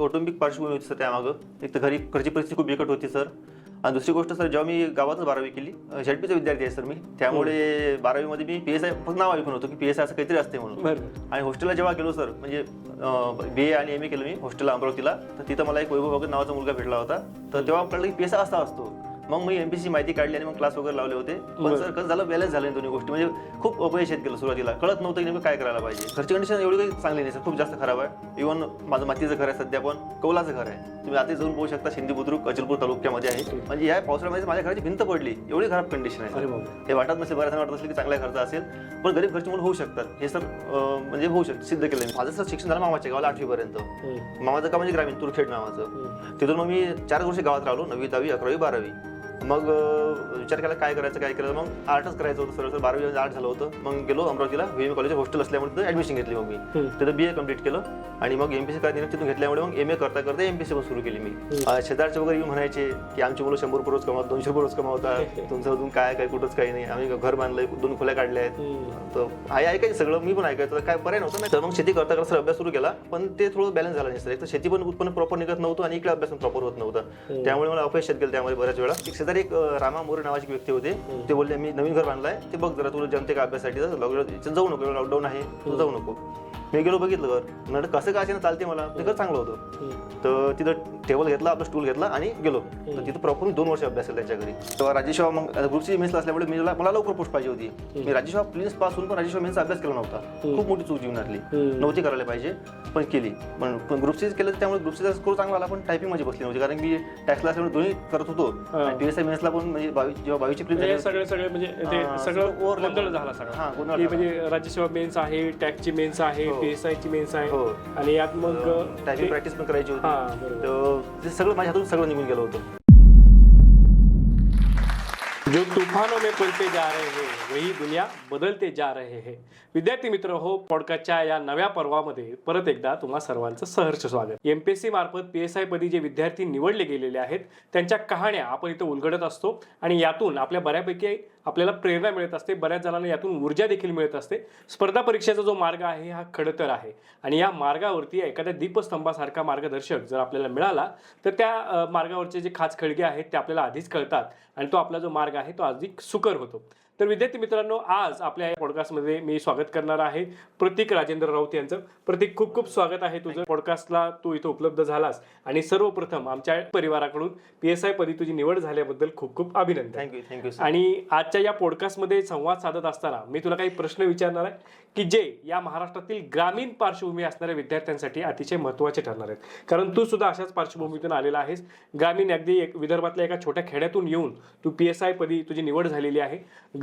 कौटुंबिक पार्श्वभूमी होती सर त्यामागं. एक तर घरी घरची परिस्थिती खूप बिकट होती सर. आणि दुसरी गोष्ट सर जेव्हा मी गावातच बारावी केली झेडपीचा विद्यार्थी आहे सर मी. त्यामुळे बारावीमध्ये मी पी एस आय फक्त नाव ऐकून होतो की पी एस आय असं काहीतरी असते म्हणून. आणि हॉस्टेलला जेव्हा गेलो सर म्हणजे बी ए आणि एम ए केलं मी हॉस्टेलला अमरावतीला तर तिथं मला एक वैभव भगत नावाचा मुलगा भेटला होता. तर तेव्हा कळलं की पेसा असा असतो. मग मी एमपीसी माहिती काढली आणि मग क्लास वगैरे लावले होते. पण सर कसं झालं बॅलन्स झालं नाही दोन्ही गोष्टी. म्हणजे खूप अपयश येत गेलं सुरुवातीला. कळत नव्हतं की नेमकं काय करायला पाहिजे. घरची कंडिशन एवढी काही चांगली नाही सर खूप जास्त खराब आहे. इव्हन माझं मातीचं घर आहे सध्या पण. कौलाचं घर आहे. तुम्ही आता जाऊन पाहू शकता सिंधी बुद्रुक अचलपूर तालुक्यामध्ये आहे. म्हणजे या पावसाळ्यामध्ये माझ्या घराची भिंत पडली. एवढी खराब कंडिशन आहे. हे वाटत नसेल बऱ्याच वाटत असेल की चांगला खर्च असेल. पण गरीब घरची मुलं होऊ शकतात. हे सर म्हणजे होऊ शकतं सिद्ध केलं मी. माझं सर शिक्षण झालं मामाच्या गावाला आठवीपर्यंत. मामाचं गाव म्हणजे ग्रामीण तुरखेड नावाचं. तिथून मग मी चार वर्ष गावात राहिलो नववी दहावी अकरावी बारावी. मग विचार केला काय करायचं काय करायचं मग आर्टच करायचं होतं सरळ सर बारावी आर्ट झालं होतं मग गेलो अमरावतीला. व्ही कॉलेज हॉस्टेल असल्यामुळे तिथं ऍडमिशन घेतली मग मी. तिथं बी ए कंप्लीट केलं आणि मग एमपीसी करायला तिथून घेतल्यामुळे मग एम ए करता करता एमपीसी पण सुरू केली मी. शेजारचे वगैरे येऊन म्हणायचे की आमची मुलं शंभर रुपये रोज कमावतात दोनशे रुपये रोज कमावतात. तुमचं अजून काय काय कुठंच काही नाही. आम्ही घर बांधलंय दोन खोल्या काढल्या आहेत. तर आहे ऐकायचं सगळं मी पण ऐकायचं. काय पर्याय नव्हतं. नाही तर मग शेती करता करता सर अभ्यास सुरू केला. पण ते थोडं बॅलन्स झालं नाही. सर एक तर शेती पण उत्पन्न प्रॉपर निघत नव्हतं आणि इकडे अभ्यास पण प्रॉपर होत नव्हतं. त्यामुळे मला अपयश येत गेलं त्यामध्ये बऱ्याच वेळा. शेजारी एक अं, रामा मोरे नावाचे एक व्यक्ती होते. ते बोलले मी नवीन घर बांधलाय. ते बघ जरा तुला जमते का अभ्यासासाठी जाऊ नको लॉकडाऊन आहे. तू जाऊ नको. मी गेलो बघितलं घर म्हणलं कसं काय असेल ना चालते मला? ते घर चांगलं होतं. तर तिथं टेबल घेतला आपलं स्टूल घेतला आणि गेलो. तर तिथं प्रॉपर मी दोन वर्ष अभ्यास केला त्यांच्या घरी. तेव्हा राजेशाह मग ग्रुपची मेन्स असल्यामुळे मी मला मला लवकर पोस्ट पाहिजे होती. मी राजेशाह प्रिन्सपासून पण राजेशाह मेन्सचा अभ्यास केला नव्हता. खूप मोठी चूक जीवनातली. नव्हती करायला पाहिजे पण केली. पण पण ग्रुपसीच केलं त्यामुळे ग्रुपसीचा स्कोर चांगला आला पण टायपिंगमध्ये बसली नव्हती. कारण की टॅक्स असल्यामुळे दोन्ही करत होतो. हा. पी एस आय मेन्सला पण म्हणजे बावी जेव्हा बावीची हे प्रिन्स सगळे सगळे म्हणजे सगळं होतं. झाला सगळा. हा. म्हणजे राज्यसेवा मेन्स आहे टॅक्सची मेन्स आहे हो. पी एस आयची मेन्स आहे. हो. आणि यात मग टायपिंग ते- प्रॅक्टिस पण करायची होती. हा बरोबर. तर ते सगळं माझ्या हातून सगळं निघून गेलं होतं. जो तूफानों में पलते जा रहे हैं वही दुनिया बदलते जा रहे हैं. विद्यार्थी मित्र हो पॉडकास्टच्या या नव्या पर्वामध्ये परत एकदा तुम्हा सर्वांचं सहर्ष स्वागत. एमपीएससी मार्फत पी एस आय पदी जे विद्यार्थी निवडले गेलेले आहेत त्यांच्या कहाण्या आपण इथं उलगडत असतो आणि यातून आपल्या बऱ्यापैकी आपल्याला प्रेरणा मिळत असते. बऱ्याच जणांना यातून ऊर्जा देखील मिळत असते. स्पर्धा परीक्षेचा जो मार्ग आहे हा खडतर आहे. आणि या मार्गावरती एखाद्या दीपस्तंभासारखा मार्गदर्शक जर आपल्याला मिळाला तर त्या मार्गावरचे जे खाच खळगे आहेत ते आपल्याला आधीच कळतात. आणि तो आपला जो मार्ग आहे तो अधिक सुकर होतो. तर विद्यार्थी मित्रांनो आज आपल्या या पॉडकास्टमध्ये मी स्वागत करणार आहे प्रतीक राजेंद्र राऊत यांचं. प्रतीक खूप खूप स्वागत आहे तुझं. पॉडकास्टला तू इथं उपलब्ध झालास. आणि सर्वप्रथम आमच्या परिवाराकडून पी एस आय पदी तुझी निवड झाल्याबद्दल खूप खूप अभिनंदन. थँक्यू थँक्यू आणि आजच्या या पॉडकास्टमध्ये संवाद साधत असताना मी तुला काही प्रश्न विचारणार आहे की जे या महाराष्ट्रातील ग्रामीण पार्श्वभूमी असणाऱ्या विद्यार्थ्यांसाठी अतिशय महत्त्वाचे ठरणार आहेत. कारण तू सुद्धा अशाच पार्श्वभूमीतून आलेला आहेस. ग्रामीण अगदी एक विदर्भातल्या एका छोट्या खेड्यातून येऊन तू पी एस आय पदी तुझी निवड झालेली आहे.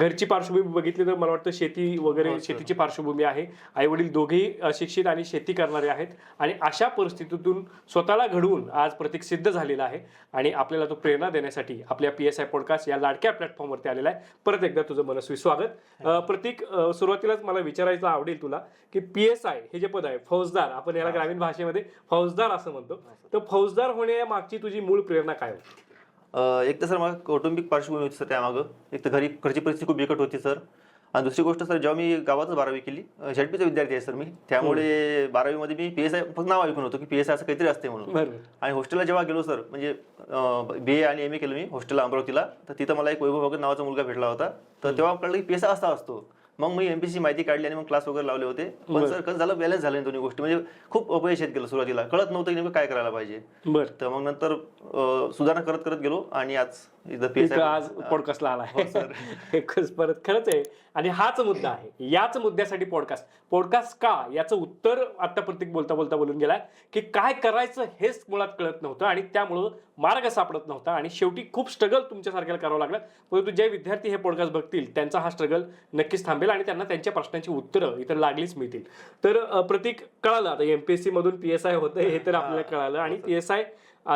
घरची पार्श्वभूमी बघितली तर मला वाटतं शेती वगैरे शेतीची पार्श्वभूमी आहे. आई वडील दोघेही अशिक्षित आणि शेती करणारे आहेत. आणि अशा परिस्थितीतून स्वतःला घडवून आज प्रतीक सिद्ध झालेला आहे. आणि आपल्याला तो प्रेरणा देण्यासाठी आपल्या पी एस आय पॉडकास्ट या लाडक्या प्लॅटफॉर्मवरती आलेला आहे. परत एकदा तुझं मनस्वी स्वागत. प्रतीक सुरुवातीलाच मला विचारायचं आवडेल तुला की पी एस आय हे जे पद आहे फौजदार आपण याला ग्रामीण भाषेमध्ये फौजदार असं म्हणतो. तर फौजदार होण्यामागची तुझी मूळ प्रेरणा काय होती? एक तर सर मला कौटुंबिक पार्श्वभूमी होती सर त्यामागं. एक तर घरी घरची परिस्थिती खूप बिकट होती सर. आणि दुसरी गोष्ट सर जेव्हा मी गावातच बारावी केली झेडपीचा विद्यार्थी आहे सर मी त्यामुळे बारावीमध्ये मी पी एस आय फक्त नाव ऐकून होतो की पी एस आय असं काहीतरी असते म्हणून. आणि हॉस्टेलला जेव्हा गेलो सर म्हणजे बी ए आणि एम ए केलं मी हॉस्टेलला अमरावतीला तर तिथं मला एक वैभव भगत नावाचा मुलगा भेटला होता. तर तेव्हा कळलं की पी एस आय असा असतो. मग मी एमपीसी माहिती काढली आणि मग क्लास वगैरे लावले होते. पण सर कसं झालं बॅलन्स झालं नाही दोन्ही गोष्टी. म्हणजे खूप अपयश येत गेलं सुरुवातीला. कळत नव्हतं की नेमकं काय करायला पाहिजे. बरं. तर मग नंतर सुधारणा करत करत गेलो आणि आज आज पॉडकास्टला आला आहे एकच परत खरंच आहे. आणि हाच मुद्दा आहे. याच मुद्द्यासाठी पॉडकास्ट पॉडकास्ट का? याचं उत्तर आता प्रत्येक बोलता बोलता बोलून गेलाय की काय करायचं हेच मुळात कळत नव्हतं आणि त्यामुळं मार्ग सापडत नव्हता आणि शेवटी खूप स्ट्रगल तुमच्यासारख्याला करावं लागलं. परंतु जे विद्यार्थी हे पॉडकास्ट बघतील त्यांचा हा स्ट्रगल नक्कीच थांबेल आणि त्यांना त्यांच्या प्रश्नांची उत्तरं इतर लागलीच मिळतील. तर प्रतीक कळालं. आता एमपीएससी मधून पी एस आय होतं हे तर आपल्याला कळालं आणि पी एस आय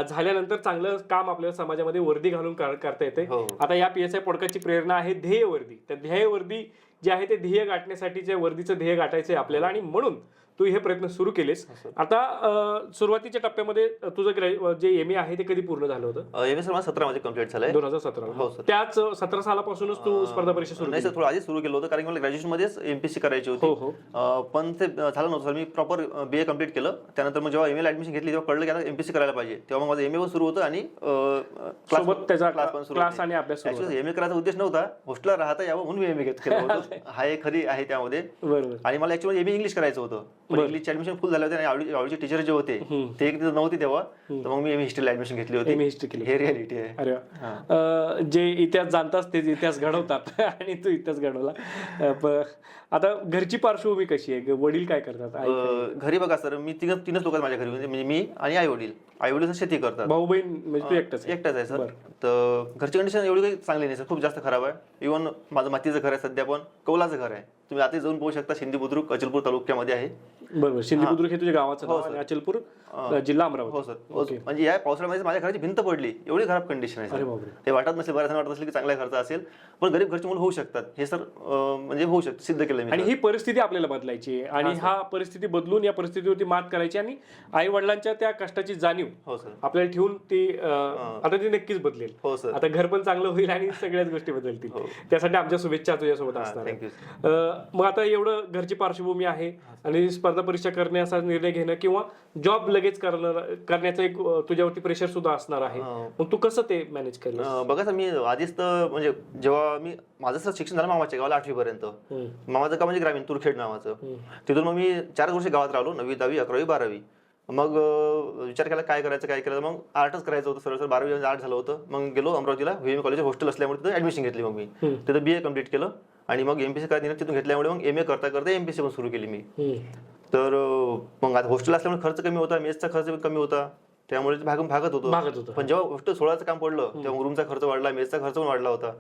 झाल्यानंतर चांगलं काम आपल्या समाजामध्ये वर्दी घालून कर- करता येते हो. आता या पी एस आय पॉडकास्टची प्रेरणा आहे ध्येयवर्दी तर ध्येयवर्दी जे आहे ते ध्येय गाठण्यासाठीच्या वर्दीचं ध्येय गाठायचं आहे आपल्याला आणि म्हणून तू हे प्रयत्न सुरू केलेस. आता सुरुवातीच्या टप्प्यामध्ये तुझं जे एम ए आहे ते कधी पूर्ण झालं होतं? एम एस मला सतरा मध्ये कंप्लीट झालंय. दोन हजार सतरा. हो, सर. त्याच सतरा सालापासूनच तू स्पर्धा परीक्षा सुरू नाही सर थोडं आधी सुरू केलं होतं कारण मला ग्रॅज्युएशन मध्येच एमपीसी करायची हो होती. हो अं, पण ते झालं नव्हतं सर. मी प्रॉपर बी ए कंप्लीट केलं. त्यानंतर मग जेव्हा एम एला ऍडमिशन घेतली तेव्हा कळलं की आता एमपीसी करायला पाहिजे. तेव्हा माझं एम ए सुरू होतं आणि सोबत त्याचा क्लास पण सुरू क्लास आणि अभ्यास सुरू एम ए करायचा उद्देश नव्हता. हॉस्टेलला राहता यावं म्हणून मी एम ए घेत हा एक खरी आहे त्यामध्ये. आणि मला ऍक्च्युअली एम इंग्लिश करायचं होतं. इंग्लिशचे ऍडमिशन फुल झाले होते आणि आवडी आवडीचे टीचर जे होते ते एक तिथं नव्हते तेव्हा. तर मग मी हिस्ट्रीला ऍडमिशन घेतली होती. एम हिस्ट्री केली. हे रियालिटी आहे. अरे वा. अं, जे इतिहास जाणतात तेच इतिहास घडवतात. आणि तू इतिहास घडवला. अं, प- आता घरची पार्श्वभूमी कशी आहे? वडील काय करतात? आई अं, घरी बघा सर मी तिघ तीनच लोक आहेत माझ्या घरी. म्हणजे म्हणजे मी आणि आई वडील. आई वडील शेती करतात. भाऊ बहीण म्हणजे तू एकटाच आहे. एकटाच आहे सर. तर घरची कंडिशन एवढी काही चांगली नाही सर. खूप जास्त खराब आहे. इव्हन माझं मातीचं घर आहे सध्या पण कौलाचं घर आहे. तुम्ही आता जाऊन पाहू शकता सिंधी बुद्रुक अचलपूर तालुक्यामध्ये आहे. बरोबर. सिंधी बुद्रुक हे. तुझ्या गावाचं नाव आणि अचलपूर जिल्हा अमरावती. हो सर. म्हणजे या पावसाळ्यामध्ये माझ्या घराची भिंत पडली. एवढी खराब कंडिशन आहे ते वाटत नसेल बऱ्याच वाटत असेल की चांगल्या घरचा असेल पण गरीब घरची मुलं होऊ शकतात. हे सर म्हणजे होऊ शकतं सिद्ध केलं आणि ही परिस्थिती आपल्याला बदलायची आहे. आणि हा परिस्थिती बदलून या परिस्थितीवरती मात करायची आणि आई वडिलांच्या त्या कष्टाची जाणीव हो सर. आपल्याला ठेवून ती आता ती नक्कीच बदलेल. हो सर. आता घर पण चांगलं होईल आणि सगळ्याच गोष्टी बदलतील. त्यासाठी आमच्या शुभेच्छा तुझ्यासोबत असणार आहेत. थँक्यू अं, मग आता एवढं घरची पार्श्वभूमी आहे आणि स्पर्धा परीक्षा करण्याचा निर्णय घेणं किंवा जॉब लगेच करणं करण्याचं एक तुझ्यावरती प्रेशर सुद्धा असणार आहे. मग तू कसं ते मॅनेज केलं बघा सर मी आधीच तर म्हणजे जेव्हा मी माझं शिक्षण झालं मामाच्या गावाला आठवी पर्यंत. मामाचं गाव म्हणजे ग्रामीण तुरखेड नावाचं. तिथून मग मी चार वर्ष गावात राहिलो नववी दहावी अकरावी बारावी. मग विचार केला काय करायचं काय करायचं मग आर्टच करायचं होतं सरळ सर बारावी आर्ट झालं होतं. मग गेलो अमरावतीला व्ही कॉलेज हॉस्टेल असल्यामुळे तिथं ऍडमिशन घेतली मग मी. तिथं बी ए कंप्लीट केलं आणि मग एमपीसी निर्णय तिथून घेतल्यामुळे मग एम ए करता करता एमपीसी पण सुरू केली मी. तर मग आता हॉस्टेल असल्यामुळे खर्च कमी होता मेसचा खर्च कमी होता. त्यामुळे भागून भागत होतो. भागत होतं. पण जेव्हा हॉस्टेल सोळाचं काम पडलं तेव्हा रूमचा खर्च वाढला मेसचा खर्च पण वाढला होता.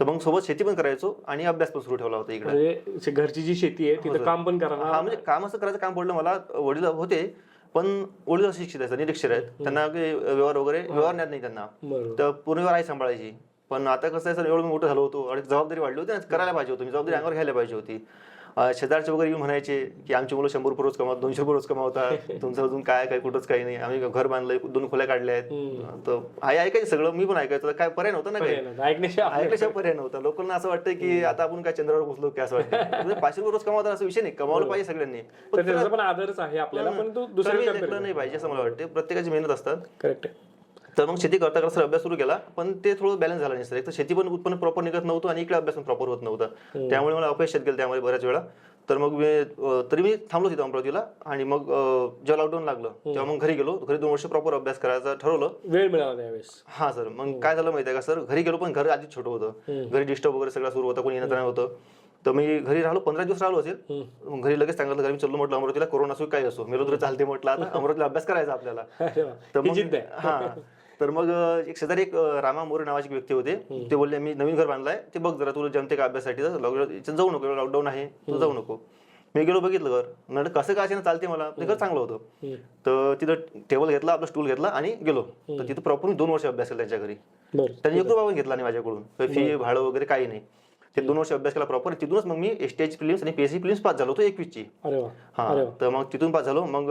तर मग सोबत शेती पण करायचो आणि अभ्यास पण सुरू ठेवला होता इकडे. म्हणजे शे- घरची जी शेती आहे तिथं काम पण करा हा म्हणजे काम असं करायचं काम पडलं मला वडील होते पण वडील शिक्षित आहेत निरीक्षर आहेत. त्यांना काही व्यवहार वगैरे व्यवहार नाही त्यांना. बरोबर. तर पूर्ण व्यवहार आई सांभाळायची. पण आता कसं आहे सर एवढं मी मोठं झालो होतो आणि जबाबदारी वाढली होती ना करायला पाहिजे होती. मी जबाबदारी अंगावर घ्यायला पाहिजे होती. शेजारचे वगैरे येऊन म्हणायचे की आमची मुलं शंभर रुपये रोज कमावतात दोनशे रुपये रोज कमावतात. तुमचं अजून काय काय कुठंच काही नाही. आम्ही घर बांधलंय दोन खोल्या काढल्या आहेत. तर आई ऐकायचं सगळं मी पण ऐकायचं. काय पर्याय नव्हता ना काही? ऐकण्याशिवाय ऐकल्याशिवाय पर्याय नव्हता. लोकांना असं वाटतं की आता आपण काय चंद्रावर पोहोचलो की असं वाटतं म्हणजे पाचशे रुपये रोज कमावतात असं विषय नाही. कमावलं पाहिजे सगळ्यांनी. पण आदरच आहे आपल्याला पण दुसऱ्या नाही पाहिजे असं मला वाटते प्रत्येकाची मेहनत असतात. करेक्ट तर मग शेती करता करता सर अभ्यास सुरू केला पण ते थोडं बॅलन्स झालं नाही सर एक तर शेती पण उत्पन्न प्रॉपर निघत नव्हतं आणि इकडे अभ्यास पण प्रॉपर होत नव्हता. त्यामुळे मला अपयश येत गेलं त्यामुळे बऱ्याच वेळा. तर मग मी तरी मी थांबलो तिथं अमरावतीला आणि मग जेव्हा लॉकडाऊन लागलं तेव्हा मग घरी गेलो. घरी दोन वर्ष प्रॉपर अभ्यास करायचा ठरवलं. वेळ मिळाला त्यावेळेस. हा सर मग काय झालं माहिती आहे का सर घरी गेलो पण घर आधीच छोटं होतं. घरी डिस्टर्ब वगैरे सगळं सुरू होतं कोणी येणं जाणं होतं. तर मी घरी राहिलो पंधरा दिवस राहिलो असेल. घरी लगेच सांगितलं घरी मी चाललो म्हटलं अमरावतीला कोरोना असो काही असो. मेलो तरी चालते म्हटलं आता अमरावतीला अभ्यास करायचा आपल्याला. तर ही मग हा. तर मग एक शेजारी एक रामा मोरे नावाचे एक व्यक्ती होते. ते बोलले मी नवीन घर बांधलाय. ते बघ जरा तुला जमते का अभ्यासासाठी जाऊ नको लॉकडाऊन आहे. तू जाऊ नको. मी गेलो बघितलं घर. म्हणलं कसं काय ना चालते मला? ते घर चांगलं होतं. तर तिथं टेबल घेतला आपला स्टूल घेतला आणि गेलो. तर तिथं प्रॉपर दोन वर्ष अभ्यास केला त्यांच्या घरी. त्यांनी एक रुपया घेतला नाही माझ्याकडून. फी भाडं वगैरे काही नाही. ते दोन वर्ष अभ्यास केला प्रॉपर तिथूनच मग मी एस टी एच फिल्म्स आणि पीएससी फिल्म्स पास झालो होतो एकवीसची. हा. तर मग तिथून पास झालो. मग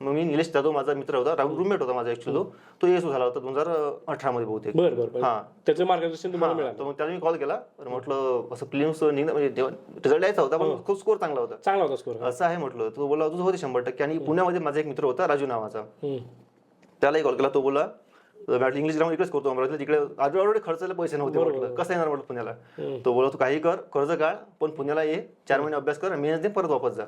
मग मी निलेश जाधव माझा मित्र होता रूममेट होता माझा ऍक्च्युअली तो. एसू झाला होता दोन हजार अठरा मध्ये बहुतेक. बरं बरं बरं. हा. त्याचं मार्गदर्शन तुम्हाला मिळालं. तर मग त्याला मी कॉल केला. तर म्हटलं असं फिल्म्स निघणं म्हणजे रिझल्ट यायचा होता पण खूप स्कोर चांगला होता. चांगला होता स्कोर असं आहे म्हटलं. तो बोला तुझं होते शंभर टक्के. आणि पुण्यामध्ये माझा एक मित्र होता राजू नावाचा. त्यालाही कॉल केला. तो बोला म्हटलं इंग्लिश ग्राउंड इकडेच करतो. अमरावतीला तिकडे ऑलरेडी खर्चाला पैसे नव्हते म्हटलं. कसं येणार म्हटलं पुण्याला? तो बोला तू काही कर कर्ज काढ पण पुण्याला ये चार महिने अभ्यास कर मेहनत दे परत वापस जा.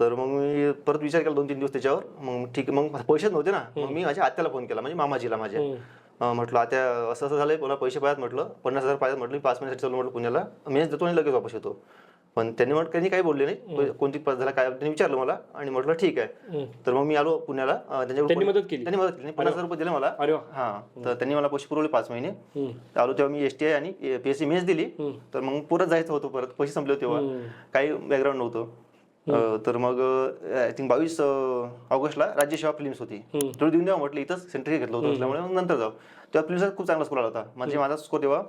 तर मग मी परत विचार केला दोन तीन दिवस त्याच्यावर. मग ठीक मग पैसेच नव्हते ना. मग मी माझ्या आत्याला फोन केला म्हणजे मामाजीला माझ्या. म्हटलं आता असं असं झालंय मला पैसे पाहिजेत म्हटलं. पन्नास हजार पाहिजेत म्हटलं. मी पाच महिन्यासाठी चालू म्हटलं पुण्याला. मेहनत देतो आणि लगेच वापस येतो. पण त्यांनी म्हटलं त्यांनी काही बोलले नाही. कोणती पास झाला काय? त्यांनी विचारलं मला आणि म्हटलं ठीक आहे. तर मग मी आलो पुण्याला. त्यांच्याकडून मदत केली. त्यांनी मदत केली. पन्नास हजार रुपये दिले मला. हा. तर त्यांनी मला पैसे पुरवले पाच महिने. आलो तेव्हा मी एस टी आय आणि पी एस सी मेन्स दिली. तर मग परत जायचं होतं परत. पैसे संपले होते तेव्हा. काही बॅकग्राऊंड नव्हतं. तर मग आय थिंक बावीस ऑगस्टला राज्यसेवा फिल्म्स होती. थोडी देऊन द्यावं म्हटलं इथंच सेंटर घेतलं होतं त्यामुळे मग नंतर जाऊ. तेव्हा फिल्मचा खूप चांगला स्कोर आला होता. म्हणजे माझा स्कोर तेव्हा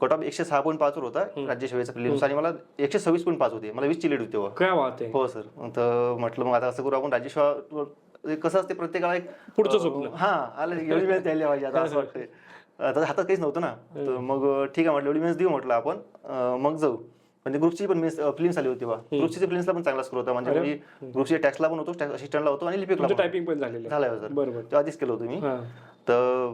कट ऑफ एकशे सहा पॉईंट पाचवर होता. राज्यसेवेचा प्रिलिम्स आणि मला एकशे सव्वीस पॉईंट पाच होते. मला वीस ची लीड होती काय आहे. हो सर. तर म्हटलं मग आता असं करू आपण राज्यसेवा ते कसं असते प्रत्येकाला एक पुढचं स्वप्न. हा आलं एवढी वेळ द्यायला पाहिजे आता असं वाटतंय. आता हातात काहीच नव्हतं ना. तर मग ठीक आहे म्हटलं एवढी मेन्स देऊ म्हटलं आपण. मग जाऊ. म्हणजे ग्रुपची पण मेन्स फिल्म्स आली होती ग्रुपची फिल्म्सला पण चांगला स्कोर होता. म्हणजे मी ग्रुपची टॅक्सला पण होतो टॅक्स असिस्टंटला होतो आणि लिपिकला टायपिंग पण. झालेलं झालं सर. बरोबर. ते आधीच केलं होतं मी. हा. तर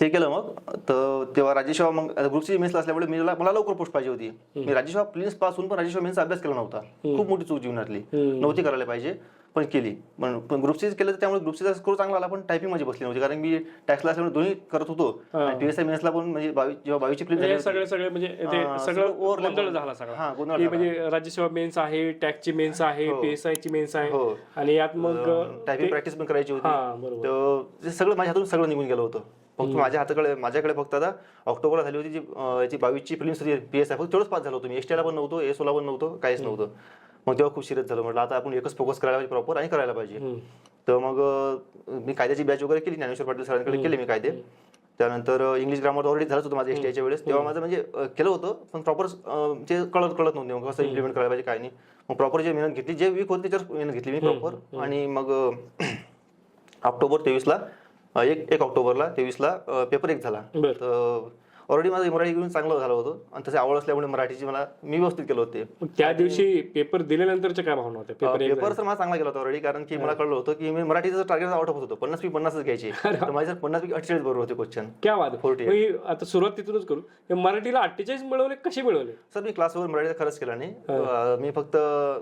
ते केलं मग. तर तेव्हा राज्यसेवा मग ग्रुपची मेन्स असल्यामुळे मी मला लवकर पोस्ट पाहिजे होती. मी राज्यसेवा प्लिन्सपासून पण राज्यसेवा मेन्सचा अभ्यास केला नव्हता. खूप मोठी चूक जीवनातली. नव्हती करायला पाहिजे पण केली. पण पण ग्रुपचीच केलं तर त्यामुळे ग्रुपचा स्कोर चांगला आला पण टायपिंग माझी बसली नव्हती. कारण मी टॅक्सला असल्यामुळे दोन्ही करत होतो. हा. आणि पीएसआय मेन्सला पण म्हणजे जेव्हा बावीसची प्लिन्स हे सगळे सगळे म्हणजे हा, सगळं गोंधळ झालं. सगळा. हा, गोंधळ. म्हणजे राज्यसेवा मेन्स आहे टॅक्सची मेन्स आहे हो. पीएसआय ची मेन्स आहे. हो. आणि यात मग टायपिंग प्रॅक्टिस पण करायची होती. हा तर ते सगळं माझ्या हातून सगळं निघून गेलं होतं. फक्त माझ्या हाताकडे माझ्याकडे फक्त आता ऑक्टोबरला झाली होती जी याची बावीसची फिल्म होती पी एस आय फक्त तेवढंच पास झालो होतो मी. एस टीला पण नव्हतो एसओला पण नव्हतं काहीच नव्हतं. मग तेव्हा खूप सिरियस झालं. म्हटलं आता आपण एकच फोकस करायला पाहिजे प्रॉपर आणि करायला पाहिजे. तर मग मी कायद्याची बॅच वगैरे केली ज्ञानेश्वर पाटील सरांकडे केले मी कायदे. त्यानंतर इंग्लिश ग्रामर ऑलरेडी झालंच होतं माझं एस टीच्या वेळेस. तेव्हा माझं म्हणजे केलं होतं पण प्रॉपर जे कळत कळत नव्हते मग कसं इम्प्लिमेंट करायला पाहिजे काय नाही. मग प्रॉपर जे मेहनत घेतली जे वीक होते त्याच्यावर मेहनत घेतली मी प्रॉपर आणि मग ऑक्टोबर तेवीसला एक एक ऑक्टोबरला तेवीसला पेपर एक झाला. तर ऑलरेडी माझं मराठी घेऊन चांगलं झालं होतं. आणि तसे आवड असल्यामुळे मराठीची मला मी व्यवस्थित केलं होते. मग त्या दिवशी पेपर दिल्यानंतरच्या काय भावना होत्या? पेपर तर मला चांगला गेला होता ऑलरेडी कारण की मला कळलं होतं की मी मराठीचं टार्गेट आउट ऑफ होतो पन्नास पैकी पन्नासच घ्यायचे. तर माझे जर पन्नास पैकी अठ्ठेचाळीस बरोबर होते क्वेश्चन क्या वाद मग ही आता सुरुवात तिथूनच करू. हे मराठीला अठ्ठेचाळीस मिळवले कसे मिळवले? सर मी क्लासवर मराठीचा खरंच केला नाही. मी फक्त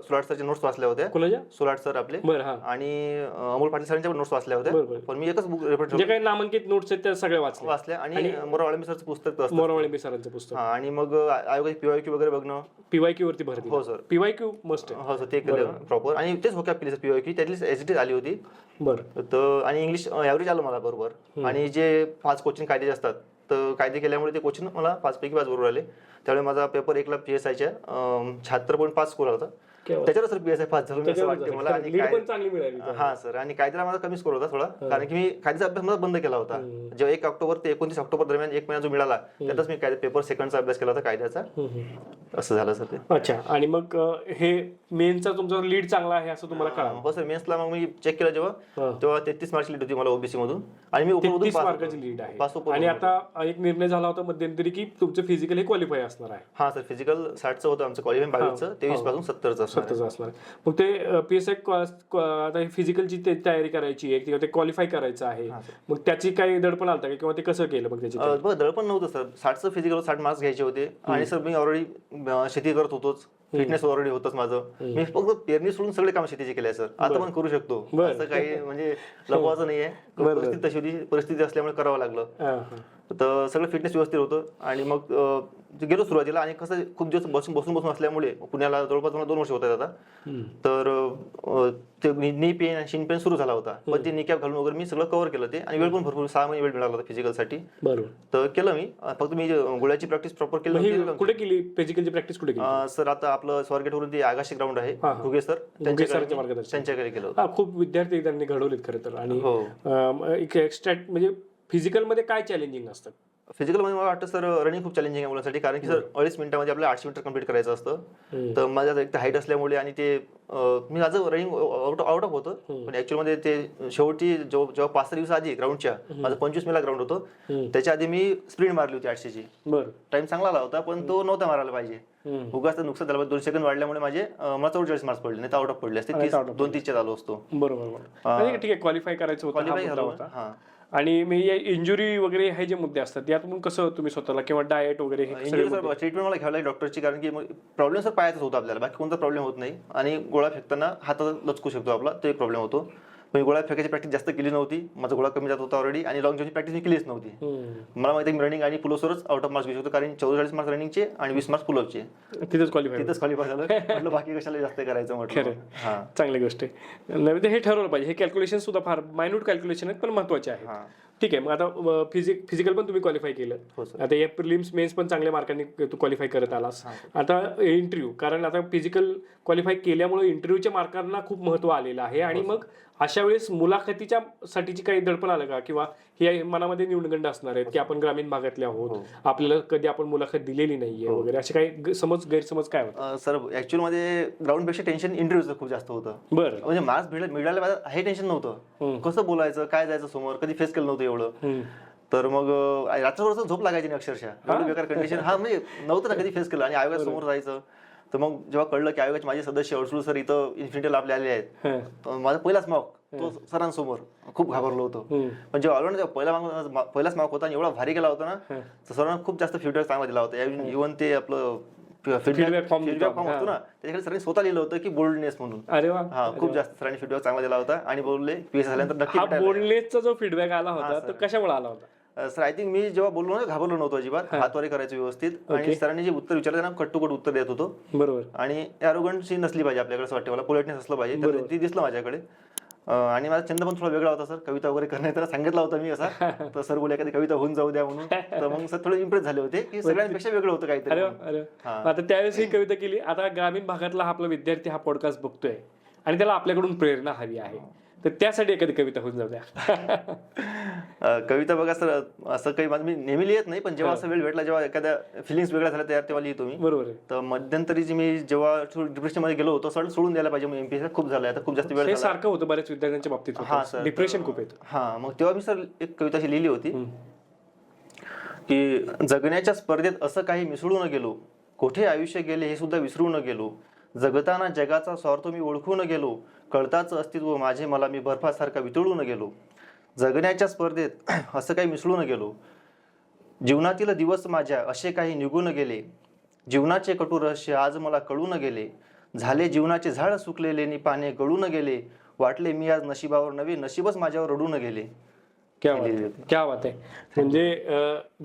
सुलाट सरचे नोट्स वाचल्या होत्या. कोणाच्या सुलाट सर आपले. आणि अमोल पाटील सरांच्या पण नोट्स वाचल्या. होत्या. पण मी एकच बुक रेफर जे काही नामांकित नोट्स आहेत त्या सगळ्या वाचल्या. वाचल्या. आणि मोरा वाळंबी सरचं पुस्तक असतं मोरवाळे सरांचं पुस्तक. हा, आणि मग आयोगाची पीवायक्यू वगैरे बघणं? पीवायक्यू वरती भर दिला हो सर. पीवायक्यू मस्ट हो सर ते केलं प्रॉपर आणि तेच होक्या केली सर पीवायक्यू त्यातली एच आली होती. बरं. तर आणि इंग्लिश ॲव्हरेज आलं मला बरोबर. आणि जे पाच कोचिंग कायदे असतात तर कायदे केल्यामुळे ते कोचिंग मला पाच पैकी पाच बरोबर आले. त्यामुळे माझा पेपर एकला पी एस आयच्या शहात्तर पॉईंट पाच स्कोर होता. त्याच्यावर sir P S I pass झालो मी असं वाटते मला. आणि लीड काय पण चांगली मिळाली हा सर. आणि कायद्याला माझा कमी स्कोर होता थोडा. कारण की मी कायद्याचा अभ्यास मला बंद केला होता. जेव्हा एक ऑक्टोबर ते एकोणतीस ऑक्टोबर दरम्यान एक महिना जो मिळाला त्यातच मी कायदे पेपर सेकंडचा अभ्यास केला होता कायद्याचा. असं झालं सर ते. अच्छा. आणि मग अं, हे मेनचा तुमचा लीड चांगला आहे असं तुम्हाला कळालं? हो सर. मेन्सला मग मी चेक केलं जेव्हा. हा. तेव्हा तेहतीस मार्क्स लीड होती मला ओबीसी मधून. आणि मी ओपन मधून तीस पास मार्काची. लीड आहे. पास आणि आता एक निर्णय झाला होता मध्यंतरी की तुमचं फिजिकल हे क्वालिफाय असणार आहे. हा सर. फिजिकल साठचं होतं आमचं क्वालिफाय बावीसचं. तेवीसपासून सत्तरचं. असणार आहे. स्वतःच असणार. मग ते पी एस आता फिजिकलची तयारी करायची आहे किंवा ते क्वालिफाय करायचं आहे मग त्याची काही दडपण आलता का? किंवा ते कसं केलं मग त्याची दळपण नव्हतं सर. साठचं फिजिकल साठ मार्क्स घ्यायचे होते. आणि सर मी ऑलरेडी शेती करत होतोच. फिटनेस ऑलरेडी होतच माझं. मी फक्त पेरणी सोडून सगळे काम शेतीचे केले सर. आता पण करू शकतो. असं काही म्हणजे लपवायचं नाहीये. परिस्थिती तशी होती परिस्थिती असल्यामुळे करावं लागलं. तर सगळं फिटनेस व्यवस्थित होतं आणि मग गेलो सुरुवातीला आणि कसं खूप दिवस बसून बसून बसून असल्यामुळे पुण्याला जवळपास मला दोन वर्ष होत आता. तर ते नी पेन आणि शिन पेन सुरू झाला होता. पण ते निकॅप घालून वगैरे मी सगळं कव्हर केलं ते आणि वेळ पण भरपूर सहा महिने वेळ मिळाला होता फिजिकलसाठी तर केलं मी. फक्त मी जे गोळ्याची प्रॅक्टिस प्रॉपर केली. कुठे केली? फिजिकलची प्रॅक्टिस कुठे सर आता आपलं स्वारगेट वरून ते आगाशी ग्राउंड आहे हा, हा. घुगे सर त्यांच्याकडे मार्गदर्शन. त्यांच्याकडे केलं होतं हा खूप विद्यार्थी त्यांनी घडवलेत खरं तर आणि हो एक एक्स्ट्रा म्हणजे फिजिकलमध्ये काय चॅलेंजिंग असतं फिजिकलमध्ये मला वाटतं सर रनिंग खूप चॅलेंजिंग आहे मुलांसाठी. कारण की सर अडीच मिनिटामध्ये आपल्याला आठशे मीटर कंप्लीट करायचं असतं. हम्म. तर माझ्या एक हाईट असल्यामुळे आणि ते मी माझं रनिंग आउट आउट ऑफ होतं. पण ऍक्च्युअली मध्ये ते शेवटी जेव्हा जेव्हा पाच सहा दिवस आधी ग्राउंडच्या माझं पंचवीस मेला ग्राउंड होतं. त्याच्या आधी मी स्प्रिंट मारली होती आठशेची. टाइम चांगला आला होता पण तो नव्हता मारायला पाहिजे. उगाच नुकसान झालं. दोन सेकंड वाढल्यामुळे माझे मला चौवेचाळीस मार्क्स पडले नाही तर आउट ऑफ पडले असते. दोन तीसच्या झालो असतो. बरोबर ठीक आहे क्वालिफाय करायचं हा क्वालिफाय झालो होता. हा. आणि मी इंजुरी वगैरे हे जे मुद्दे असतात यातून कसं तुम्ही स्वतःला किंवा डाएट वगैरे हे सगळे ट्रीटमेंट मला घ्यावं लागेल डॉक्टरची कारण की प्रॉब्लेम सर पायातच होतो आपल्याला बाकी कोणता प्रॉब्लेम होत नाही. आणि गोळा फेकताना हातात लचकू शकतो आपला तो एक प्रॉब्लेम होतो. पण गोळा फेकायची प्रॅक्टिस जास्त केली नव्हती. माझा गोळा कमी जात होता ऑलरेडी आणि लॉंग जम्पची प्रॅक्टिस मी केलीच नव्हती. मला माहिती आहे मी रनिंग आणि पुलोसवरच आउट ऑफ मार्क्स घेऊ शकतो कारण चौवेचाळीस मार्क्स रनिंगचे आणि वीस मार्क्स पुलअपचे तिथेच क्वालिफाय तिथंच क्वालिफाय झालं. म्हटलं बाकी कशाला जास्त करायचं म्हटलं. हा. चांगली गोष्ट आहे. तर हे ठरवलं पाहिजे. हे कॅल्क्युलेशन सुद्धा फार मायन्यूट कॅल्क्युलेशन आहेत पण महत्त्वाचे आहेत. हा. ठीक आहे. मग आता फिजिक फिजिकल पण तुम्ही क्वालिफाय केलं. हो आता या प्रिलिम्स मेन्स पण चांगल्या मार्कांनी तू क्वालिफाय करत आलास. आता इंटरव्ह्यू कारण आता फिजिकल क्वालिफाय केल्यामुळे इंटरव्ह्यूच्या मार्कांना खूप महत्त्व आलेलं आहे. आणि मग अशा वेळेस मुलाखतीच्या साठीची काही दडपण आलं का? किंवा हे मनामध्ये न्यूनगंड असणार आहेत की आपण ग्रामीण भागातले आहोत आपल्याला कधी आपण मुलाखत दिलेली नाहीये वगैरे असे काही समज गैरसमज काय होतं सर ऍक्च्युअलमध्ये ग्राउंडपेक्षा टेन्शन इंटरव्ह्यूचं खूप जास्त होतं. बरं. म्हणजे मार्क्स भेटले मिळाले माझं हे टेन्शन नव्हतं. कसं बोलायचं काय जायचं समोर? कधी फेस केलं नव्हतं एवढं. तर मग रात्रभर झोप लागायची नाही अक्षरशः. बेकार कंडिशन हा म्हणजे नव्हतं ना कधी फेस केलं आणि आयोगासमोर जायचं. तर मग जेव्हा कळलं की आयोगाचे माझे सदस्य अडसूळ सर इथं इन्फिनिटीला आपले आले आहेत माझा पहिलाच मार्क तो सरांसमोर खूप घाबरलो होतो. पण जेव्हा आलो ना तेव्हा पहिला मार्क पहिलाच मार्क होता आणि एवढा भारी गेला होता ना तर सरांना खूप जास्त फीडबॅक चांगला दिला होता. इव्हन ते आपलं फीडबॅक. फॉर्म असतो ना त्याच्याकडे सरांनी स्वतः लिहिलं होतं की बोल्डनेस म्हणून. अरे हा खूप जास्त सरांनी फीडबॅक चांगला दिला होता आणि बोलले पीएस झाल्यानंतर नक्की. बोललेचा जो फीडबॅक आला होता तो कशामुळे आला होता? सर आय थिंक मी जेव्हा बोललो ना घाबरलो नव्हतो अजिबात. हातवारे करायचं व्यवस्थित. आणि सरांनी जे उत्तर विचारलं त्यांना कट्टुकट उत्तर देत होतो. बरोबर. आणि ॲरोगन्सी नसली पाहिजे आपल्याकडे असं वाटतं. मला पोलाइटनेस असलं पाहिजे. तर ती दिसलं माझ्याकडे. आणि माझा छंद पण थोडा वेगळा होता सर. कविता वगैरे करण्यात त्याला सांगितला होता मी असा. तर सर बोले एखादी कविता होऊन जाऊ द्या म्हणून. तर मग सर थोडे इम्प्रेस झाले होते की सगळ्यांपेक्षा वेगळं होतं काहीतरी आता त्यावेळेस ही कविता केली. आता ग्रामीण भागातला हा आपला विद्यार्थी हा पॉडकास्ट बघतोय. आणि त्याला आपल्याकडून प्रेरणा हवी आहे. तर त्यासाठी एखादी कविता होऊन जाऊ द्या. अं, कविता बघा सर असं काही माझं मी नेहमी लिहित नाही पण जेव्हा असं वेळ भेटला जेव्हा एखाद्या फिलिंग्स वेगळ्या झाल्या त्या तेव्हा लिहितो मी. बरोबर आहे. तर मध्यंतरी जी मी जेव्हा डिप्रेशनमध्ये गेलो होतो सर सोडून द्यायला पाहिजे मग एमपीएस खूप झालं आता खूप जास्त वेळ हे झाला. सारखं होतं बऱ्याच विद्यार्थ्यांच्या बाबतीत हा, सर. डिप्रेशन खूप येतं. हा मग तेव्हा मी सर एक कविता अशी लिहिली होती की जगण्याच्या स्पर्धेत असं काही मिसळू न गेलो कोठे आयुष्य गेले हे सुद्धा विसरू न गेलो जगताना जगाचा स्वार्थ मी ओळखू न गेलो कळताच अस्तित्व माझे मला मी बर्फासारखा वितळून गेलो. जगण्याच्या स्पर्धेत असं काही मिसळून गेलो. जीवनातील दिवस माझ्या असे काही निघून गेले. जीवनाचे कटू रहस्य आज मला कळून गेले. झाले जीवनाचे झाड सुकलेले आणि पाने गळून गेले. वाटले मी आज नशिबावर नवे नशीबच माझ्यावर रडून गेले. क्या बात आहे क्या बात आहे म्हणजे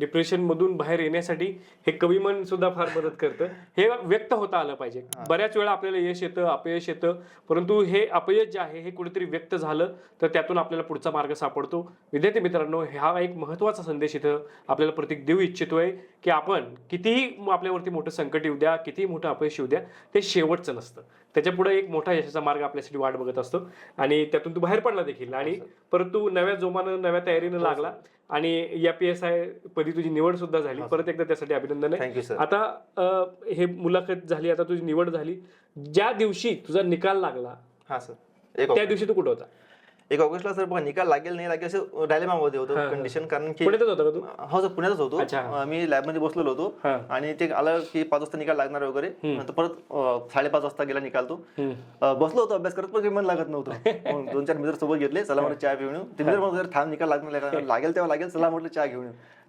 डिप्रेशन मधून बाहेर येण्यासाठी हे कविमन सुद्धा फार मदत करतं. हे व्यक्त होता आलं पाहिजे. बऱ्याच वेळा आपल्याला यश येतं अपयश येतं. परंतु हे अपयश जे आहे हे कुठेतरी व्यक्त झालं तर त्यातून आपल्याला पुढचा मार्ग सापडतो. विद्यार्थी मित्रांनो हा एक महत्त्वाचा संदेश इथं आपल्याला प्रतीक देऊ इच्छितोय की आपण कितीही आपल्यावरती मोठं संकट येऊ द्या कितीही मोठं अपयश येऊ द्या ते शेवटचं नसतं. त्याच्या पुढे एक मोठा यशाचा मार्ग आपल्यासाठी वाट बघत असतो. आणि त्यातून तू बाहेर पडला देखील. आणि परत तू नव्या जोमानं नव्या तयारीनं लागला. आणि या पी एस आय पदी तुझी निवड सुद्धा झाली. परत एकदा त्यासाठी अभिनंदन आहे. आता हे मुलाखत झाली आता तुझी निवड झाली. ज्या दिवशी तुझा निकाल लागला हा सर त्या दिवशी तू कुठं होता? एक ऑगस्टला सर बघा निकाल लागेल नाही लागेल असं डायलेमा मध्ये होतं कंडिशन कारण की पुण्यातच होता का तू? हो सर पुण्यातच होतो. मी लॅबमध्ये बसलेलो होतो. आणि ते आलं की पाच वाजता निकाल लागणार वगैरे. नंतर परत साडेपाच वाजता गेला निकाल तो. बसलो होतो अभ्यास करत पण काही मन लागत नव्हतं. दोन चार मित्र सोबत घेतले चला म्हटलं चहा येऊ. ते मित्र थांब निकाल लागणार. लागेल तेव्हा लागेल चला म्हटलं चहा घेऊन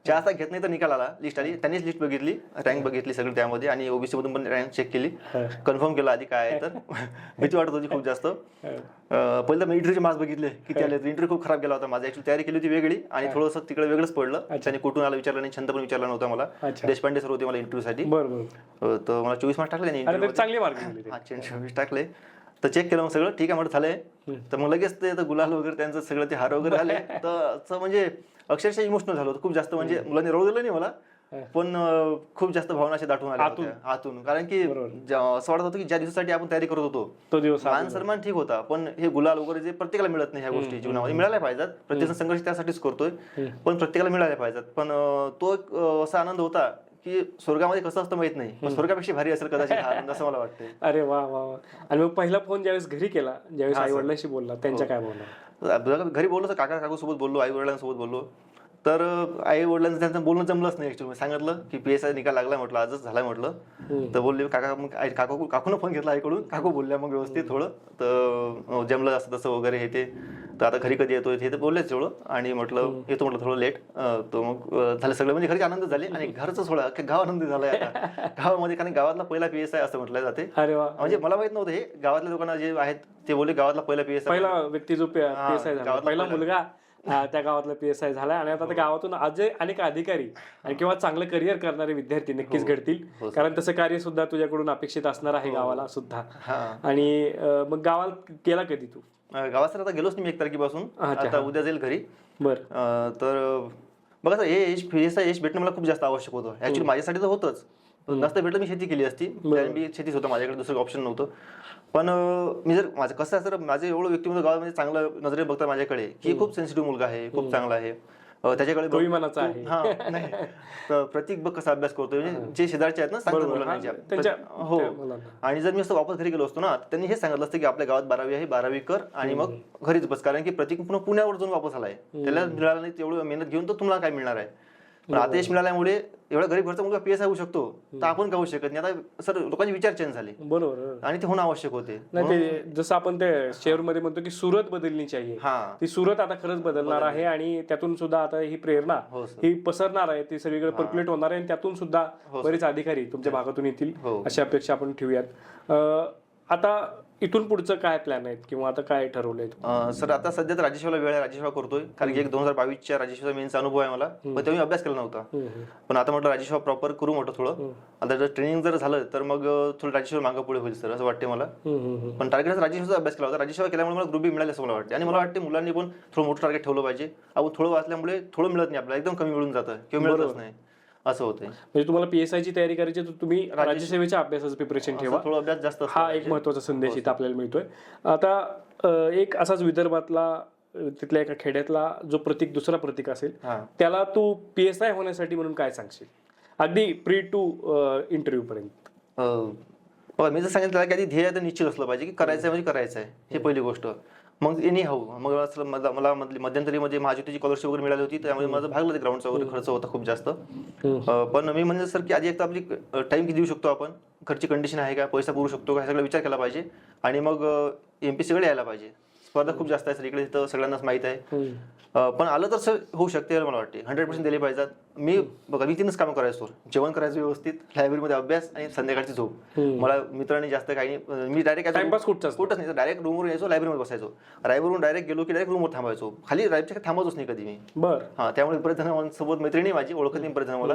असा घेत नाही तर निकाल आला लिस्ट आली. त्यांनीच लिस्ट बघितली रँक बघितली सगळी त्यामध्ये आणि ओबीसी मधून पण रँक चेक केली. कन्फर्म केलं आधी काय तर. भीती वाटत होती खूप जास्त. पहिलं मी इंटरव्ह्यूचे मार्क्स बघितले. किती आले इंटरव्ह्यू खूप खराब गेला होता माझा. ऍक्च्युली तयारी केली होती वेगळी आणि थोडंसं तिकडे वेगळंच पडलं. त्याने कुठून आला विचारलं नाही छंद पण विचारला नव्हता मला. देशपांडे सर होते मला इंटरव्ह्यू साठी. तर मला चोवीस मार्क टाकले नाही इंटरव्ह्यू चांगले चोवीस टाकले. तर चेक केलं मग सगळं. ठीक आहे म्हटलं झालंय. तर मग लगेच ते गुलाल वगैरे त्यांचं सगळं ते हार वगैरे आले. तर म्हणजे अक्षरशः इमोशनल झालं होतं. खूप जास्त म्हणजे मुलांनी रडू दिलं नाही मला. पण खूप जास्त भावना अशा दाटून आल्या आतून. कारण की असं वाटत होतं की ज्या दिवसासाठी आपण तयारी करत होतो तो दिवस मान सन्मान ठीक होता. पण हे गुलाल वगैरे जे प्रत्येकाला मिळत नाही ह्या गोष्टी जीवनामध्ये. मिळाल्या पाहिजेत. प्रत्येक संघर्ष त्यासाठीच करतोय. पण प्रत्येकाला मिळाल्या पाहिजेत. पण तो एक असा आनंद होता. की स्वर्गामध्ये कसं असतं माहीत नाही. पण स्वर्गापेक्षा भारी असेल कदाचित हा आनंद असं मला वाटतंय. अरे वा वा वा. आणि मग पहिला फोन ज्यावेळेस घरी केला ज्यावेळेस आई वडिलांशी बोलला त्यांच्या काय बोलला घरी बोललो काका काकू सोबत बोललो आई वडिलांसोबत बोललो. तर आई वडिलांचं त्यांचं बोलणं जमलंच नाही ऍक्च्युली सांगितलं की पी एस आय निकाल लागला म्हटलं आजच झालाय म्हटलं. तर बोलले काका मग आई काकू काकून फोन घेतला आईकडून. काकू बोलल्या मग व्यवस्थित थोडं. तर जमलं असं तसं वगैरे हे ते. तर आता घरी कधी येतोय हे तर बोललेच थोडं. आणि म्हटलं येतो म्हटलं थोडं लेट तर मग झालं सगळं. म्हणजे घरचे आनंद झाले आणि घरचं अख्ख्या गाव आनंदी झालाय आता. गावामध्ये कारण गावातला पहिला पी एस आय असं म्हटलं जाते. म्हणजे मला माहीत नव्हतं हे. गावातल्या लोकांना जे आहेत ते बोलले गावातला पहिला पी एस आय पहिला व्यक्ती जो झाला. गावातला पहिला. मुलगा. त्या गावातला पी एस आय झाला आणि आता त्या गावातून आज अनेक अधिकारी आणि किंवा चांगलं करिअर करणारे विद्यार्थी नक्कीच घडतील. कारण तसं कार्य सुद्धा तुझ्याकडून अपेक्षित असणार आहे गावाला सुद्धा. हा. आणि मग गावाला गेला कधी तू? गावात सर आता गेलोच नाही मी एक तारखेपासून. आता उद्या जाईल घरी. बर. तर बघा सर हे एज फेसा एज भेटणं मला खूप जास्त आवश्यक होतं. ऍक्च्युली माझ्यासाठी तर होतंच. नसतं भेटलं मी शेती केली असती. कारण मी शेतीच होतं माझ्याकडे दुसरं ऑप्शन नव्हतं. पण मी जर माझं कसं आहे सर माझं एवढं व्यक्तिमत्व गावामध्ये चांगलं नजरे बघतात माझ्याकडे की खूप सेन्सिटिव्ह मुलगा आहे खूप चांगला आहे. त्याच्याकडे कविमानाचा आहे. हा नाही. प्रतीक बघ कसा अभ्यास करतोय. म्हणजे जे शेजारचे आहेत ना सांगतात मुलांना हा, हो. आणि जर मी असं वापस घरी गेलो असतो ना तर त्यांनी हे सांगितलं असतं की आपल्या गावात बारावी आहे बारावी कर आणि मग घरीच बस. कारण की प्रतीक पुन्हा पुण्यावर जाऊन वापस आलाय. त्याला मिळालं नाही तेवढं मेहनत घेऊन तर तुम्हाला काय मिळणार आहे? पण आता यश मिळाल्यामुळे एवढा गरीब घरचा मुलगा पी एस होऊ शकतो तर आपण होऊ शकत नाही? आता सर लोकांचे विचार चेंज झाले. बरोबर आणि ते होणं आवश्यक होते. नाही ते जसं आपण ते शेअरमध्ये म्हणतो की सुरत बदलणी चाहिए. हा. ती सुरत आता खरंच बदलणार आहे आणि त्यातून सुद्धा आता ही प्रेरणा हो ही पसरणार आहे ती सगळीकडे पर्क्युलेट होणार आहे आणि त्यातून सुद्धा बरेच अधिकारी तुमच्या भागातून येतील. हो. अशी अपेक्षा आपण ठेवूयात. आता इथून पुढचं काय प्लॅन आहेत? किंवा आता काय ठरवलंय अं, सर आता सध्या तर राजेश्वरला वेळ आहे करतोय. कारण की एक दोन हजार बावीसच्या राजेश्वर मेनचा अनुभव आहे मला. पण तेव्हा मी अभ्यास केला नव्हता. पण आता म्हटलं राजेश्वर प्रॉपर करू म्हटलं थोडं. आता जर ट्रेनिंग जर झालं तर मग अं, थोडं राजेश्वर मागं पुढे होईल सर असं वाटते मला. पण टार्गेट राजेश्वरचा अभ्यास केला होता. राजेश्वर केल्यामुळे मला ग्रुपी मिळाले असं मला वाटते आणि मला वाटते मुलांनी पण थोडं मोठं टार्गेट ठेवलं पाहिजे. आपण थोडं वाचल्यामुळे थोडं मिळत नाही आपल्याला. एकदम कमी मिळून जातं. किंवा मिळतच नाही. असं होतंय. म्हणजे तुम्हाला पीएसआय ची तयारी करायची तर तुम्ही राज्यसेवेच्या अभ्यासाचं प्रिपरेशन ठेवा. थोडं अभ्यास जास्त हा एक महत्त्वाचा संदेश इथं आपल्याला मिळतोय. आता एक असाच विदर्भातला तिथल्या एका खेड्यातला जो प्रतीक दुसरा प्रतीक असेल हा. त्याला तू पी एस आय होण्यासाठी म्हणून काय सांगशील? अगदी प्री टू इंटरव्ह्यू पर्यंत. बघा मी जर सांगितलं की आधी ध्येय निश्चित असलं पाहिजे की करायचं आहे म्हणजे करायचं आहे ही. पहिली गोष्ट. मग एनी हाऊ मग असं मला मला मधली- मध्यंतरीमध्ये महाज्योतीची स्कॉलरशिप वगैरे मिळाली होती त्यामुळे माझं भागलं ते ग्राउंडचा वगैरे खर्च होता खूप जास्त. पण मी म्हणजे सर की आधी एक तर आपली टाइम किती देऊ शकतो आपण? घरची कंडिशन आहे का? पैसा पुरू शकतो का? हे सगळं विचार केला पाहिजे. आणि मग एम पी सीकडे यायला पाहिजे. स्पर्धा खूप जास्त आहे सर. इकडे तर सगळ्यांनाच माहीत आहे. अं, पण आलं तर सर होऊ शकते मला वाटते. हंड्रेड पर्सेंट दिले पाहिजेत. मी बघा मी तीनच कामं करायचो जेवण करायचं व्यवस्थित लायब्ररीमध्ये अभ्यास आणि संध्याकाळची झोप. मला मित्रांनी जास्त काही नाही अं, मी डायरेक्ट Timepass कुठचाच कुठंच नाही. डायरेक्ट रूमवर यायचो लायब्ररीमध्ये बसायचो. लायब्ररीवरून डायरेक्ट गेलो की डायरेक्ट रूमवर थांबायचो. खाली लाईफच्या थांबतच नाही कधी मी. बर. हा त्यामुळे बरेच जण सोबत मैत्रिणी माझी ओळखत नाही बरेच जण मला.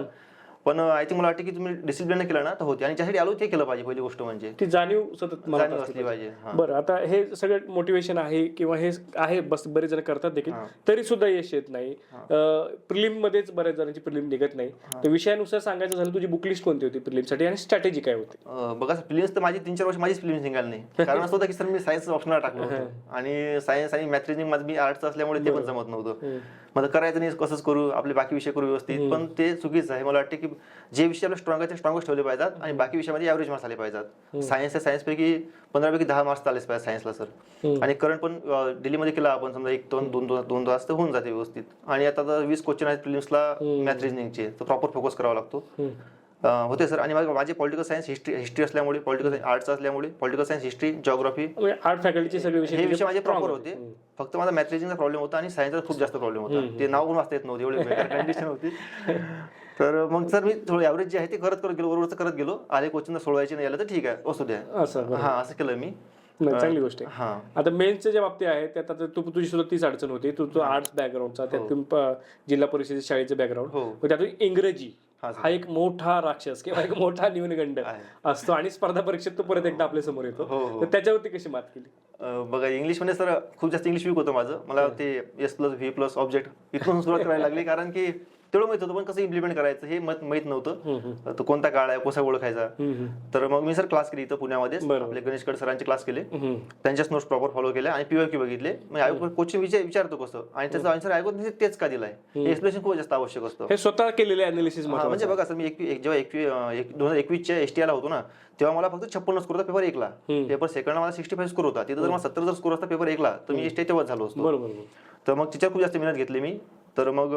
पण आय थिंक मला वाटतं की तुम्ही डिसिप्लिन केलं ना तर होते. आणि ज्यासाठी आलो ते केलं पाहिजे पहिली गोष्ट म्हणजे. ती जाणीव सतत जाणीव असली पाहिजे. बरं आता हे सगळं मोटिवेशन आहे किंवा हे आहे बस बरेच जण करतात देखील. तरी सुद्धा यश येत नाही. प्रिलिम मध्येच बऱ्याच जणांची प्रिलिम निघत नाही. तर विषयानुसार सांगायचं झालं तुझी बुक लिस्ट कोणती होती प्रिलिमसाठी? आणि स्ट्रॅटेजी काय होती? बघा फिलिम्स तर माझी तीन चार वर्ष माझीच फिल्म निघाली नाही. कारण असं होतं की सर मी सायन्स ऑप्शनला टाकलं होतं. आणि सायन्स आणि मॅथ रिजनिंग माझं मी आर्ट्स असल्यामुळे ते पण जमत नव्हतं. मला करायचं नाही कसंच करू आपले बाकी विषय करू व्यवस्थित. पण ते चुकीचं आहे. मला वाटतं की जे विषय आपले स्ट्रॉंग ते स्ट्रॉंगच ठेवले पाहिजेत आणि बाकी विषयामध्ये ॲव्हरेज मार्क्स आले पाहिजेत. सायन्स सायन्स पैकी पंधरा पैकी दहा मार्क्स आलेच पाहिजे सायन्सला सर आणि करंट पण दिल्लीमध्ये केला आपण समजा एक दोन दोन दोन तास तर होऊन जाते व्यवस्थित. आणि आता वीस क्वेश्चन आहेत फिल्म्सला मॅथ रिजनिंगचे तर प्रॉपर फोकस करावा लागतो. होते सर. आणि माझे माझे पॉलिटिकल सायन्स हिस्ट्री हिस्ट्री असल्यामुळे पॉलिटिकल आर्ट्स असल्यामुळे political science history geography art फॅकल्टीचे सगळे विषय हे विषय माझे प्रॉपर होते. फक्त माझा मॅथ रिजनिंगचा प्रॉब्लेम होता आणि सायन्सचा खूप जास्त प्रॉब्लेम होता. ते नाव पण वाचता येत नव्हते एवढी कंडिशन होती. तर मग सर मी थोडं ॲव्हरेज जे आहे ते करत करत गेलो बरोबर करत गेलो. आले क्वेश्चन सोडवायचे नाही आलं तर ठीक आहे असू द्या. असं. हा असं केलं मी. नाही, चांगली गोष्ट आहे. हा. आता मेन्सच्या ज्या बाबतीत आहे त्यात आता तू तुझी सुद्धा तीच अडचण होती. तू तो आर्ट्स बॅकग्राऊंडचा त्यातून जिल्हा परिषद शाळेचं बॅकग्राऊंड हो. त्यातून इंग्रजी. हा, हा एक मोठा राक्षस किंवा एक मोठा न्यूनगंड. असतो आणि स्पर्धा परीक्षेत तो परत एकदा आपल्यासमोर येतो. हो, हो. तर त्याच्यावरती कशी मात केली? बघा इंग्लिशमध्ये सर खूप जास्त इंग्लिश वीक होतं माझं. मला ते S plus V plus object इथून सुरुवात करायला लागली. कारण की तेवढं माहीत होतं पण कसं इम्प्लिमेंट करायचं हे मत माहीत नव्हतं. तो कोणता काळ आहे कसा ओळखायचा. तर मग मी सर क्लास केली इथं पुण्यामध्ये. आपले गणेशकड सरांचे क्लास केले. त्यांच्याच नोट्स प्रॉपर फॉलो केल्या आणि पीओक्यू बघितले. मग कोचिंग विचार विचारतो कसं. आणि त्याचा आन्सर ऐकून तेच का दिलाय? एक्सप्लेनेशन खूप जास्त आवश्यक असतं. हे स्वतः केलेले अनालिसिस म्हणजे बघा सर मी जेव्हा दोन हजार एकवीसच्या एस टी आला होतो ना तेव्हा मला फक्त छप्पन्न स्कोर होता पेपर एकला. पेपर सेकंडला मला सिक्स्टी फाईव्ह स्कोर होता. तिथं जर मला सत्तर जर स्कोर असता पेपर एकला तर मी एस टी तेव्हाच झालो असतो. बरोबर बरोबर. तर मग तिच्यावर खूप जास्त मेहनत घेतली मी. तर मग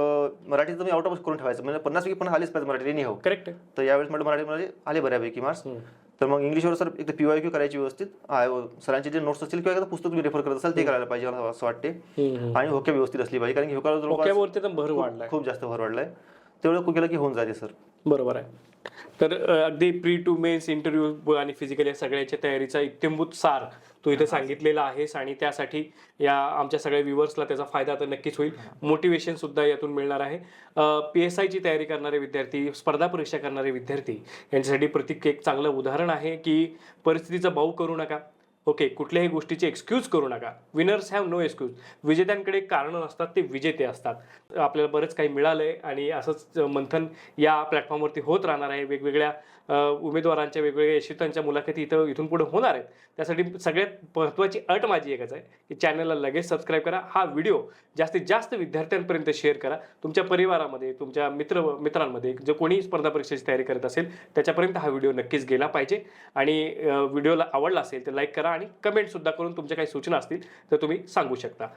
तर मी आउट ऑफ करून ठेवायचं. म्हणजे पन्नास पैकी पण आलेच पाहिजे मराठी नाही हो करेक्ट तर यावेळेस म्हटलं मराठीमध्ये आले बऱ्यापैकी मार्क्स तर मग इंग्लिशवर सर एक पीवाय क्यू करायची व्यवस्थित. आ, सरांचे जे नोट्स असतील किंवा एखादं पुस्तक तुम्ही रेफर करत असाल ते करायला पाहिजे मला असं वाटते. आणि होक्या व्यवस्थित असली पाहिजे. कारण की तर भर वाढलाय. खूप जास्त भर वाढलाय. तेवढं खूप केलं की होऊन जाते सर. बरोबर आहे. तर अगदी प्री टू मेन्स इंटरव्ह्यू आणि फिजिकल या सगळ्याच्या तयारीचा इत्यंभूत सार तू इथे सांगितलेला आहेस आणि त्यासाठी या आमच्या सगळ्या व्ह्युअर्सला त्याचा फायदा तर नक्कीच होईल. मोटिवेशन सुद्धा यातून मिळणार आहे. पी एस आयची तयारी करणारे विद्यार्थी स्पर्धा परीक्षा करणारे विद्यार्थी यांच्यासाठी प्रतीक एक चांगलं उदाहरण आहे की परिस्थितीचा भाऊ करू नका. ओके कुठल्याही गोष्टीचे एक्सक्यूज करू नका. विनर्स हॅव नो एक्सक्यूज विजेत्यांकडे कारणं नसतात ते विजेते असतात. आपल्याला बरंच काही मिळालंय आणि असंच मंथन या प्लॅटफॉर्मवरती होत राहणार आहे. वेगवेगळ्या उमेदवारांच्या वेगवेगळ्या यशस्वीतांच्या मुलाखती इथं इथून पुढे होणार आहेत. त्यासाठी सगळ्यात महत्त्वाची अट माझी एकच आहे की चॅनलला लगेच सबस्क्राईब करा. हा व्हिडिओ जास्तीत जास्त विद्यार्थ्यांपर्यंत शेअर करा. तुमच्या परिवारामध्ये तुमच्या मित्र मित्रांमध्ये जो कोणी स्पर्धा परीक्षेची तयारी करत असेल त्याच्यापर्यंत हा व्हिडिओ नक्कीच गेला पाहिजे. आणि व्हिडिओला आवडला असेल तर लाईक करा आणि कमेंटसुद्धा करून तुमच्या काही सूचना असतील तर तुम्ही सांगू शकता.